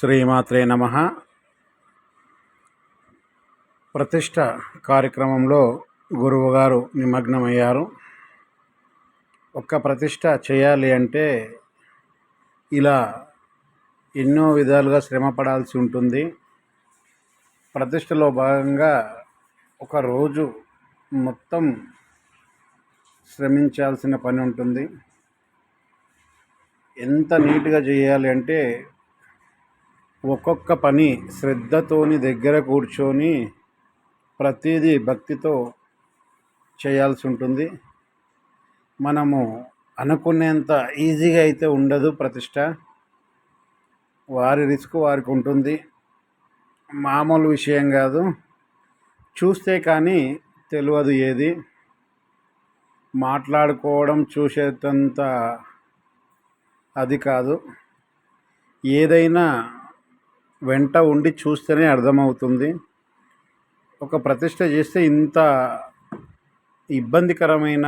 శ్రీమాత్రే నమ. ప్రతిష్ట కార్యక్రమంలో గురువుగారు నిమగ్నమయ్యారు. ఒక్క ప్రతిష్ట చేయాలి అంటే ఇలా ఎన్నో విధాలుగా శ్రమ పడాల్సి ఉంటుంది. ప్రతిష్టలో భాగంగా ఒక రోజు మొత్తం శ్రమించాల్సిన పని ఉంటుంది. ఎంత నీట్గా చేయాలి అంటే ఒక్కొక్క పని శ్రద్ధతోని దగ్గర కూర్చొని ప్రతిదీ భక్తితో చేయాల్సి ఉంటుంది మనము అనుకునేంత ఈజీగా అయితే ఉండదు ప్రతిష్ట. వారి రిస్క్ వారికి ఉంటుంది. మామూలు విషయం కాదు. చూస్తే కానీ తెలియదు ఏది. మాట్లాడుకోవడం చూసేటంత అది కాదు. ఏదైనా వెంట ఉండి చూస్తేనే అర్థమవుతుంది. ఒక ప్రతిష్ట చేస్తే ఇంత ఇబ్బందికరమైన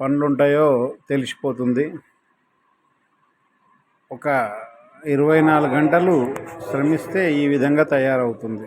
పనులు ఉంటాయో తెలిసిపోతుంది. ఒక ఇరవై నాలుగు గంటలు శ్రమిస్తే ఈ విధంగా తయారవుతుంది.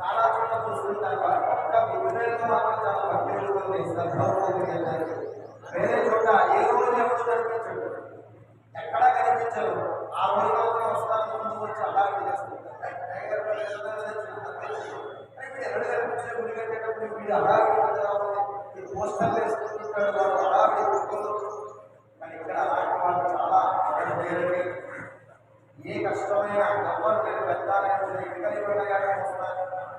చాలా చోట్ల చూస్తుంటారు ఒక్క విధులలో మాత్రం చాలా భక్తి ఉంటుంది వెళ్ళడానికి వేరే చోట ఏ రోజు ఎవరు కనిపించడు ఎక్కడా కనిపించరు ఆ రోజు మాత్రం ఏ కష్టమైనా ఎవరు నేను పెద్దాలని ఎక్కడికి వెళ్ళగానే వస్తారు